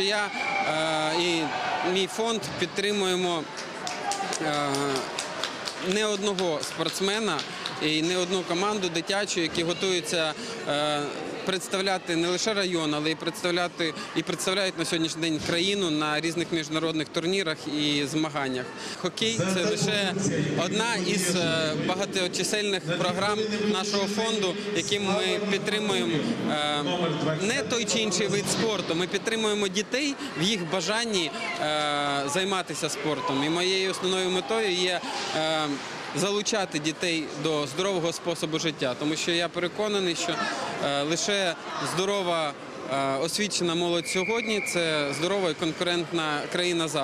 я е, і мій фонд підтримуємо е, не одного спортсмена і не одну команду дитячу, які готуються е, представляти не лише район, але й представляти і представляють на сьогоднішній день країну на різних міжнародних турнірах і змаганнях. Хокей це лише одна із е, багаточисельних програм нашого фонду, яким ми підтримуємо е, не той чи інший вид спорту. Ми підтримуємо дітей в їх бажанні е, займатися спортом. І моєю основною метою є. Залучати дітей до здорового способу життя, тому що я переконаний, що е, лише здорова е, освічена молодь сьогодні це здорова і конкурентна країна завтра.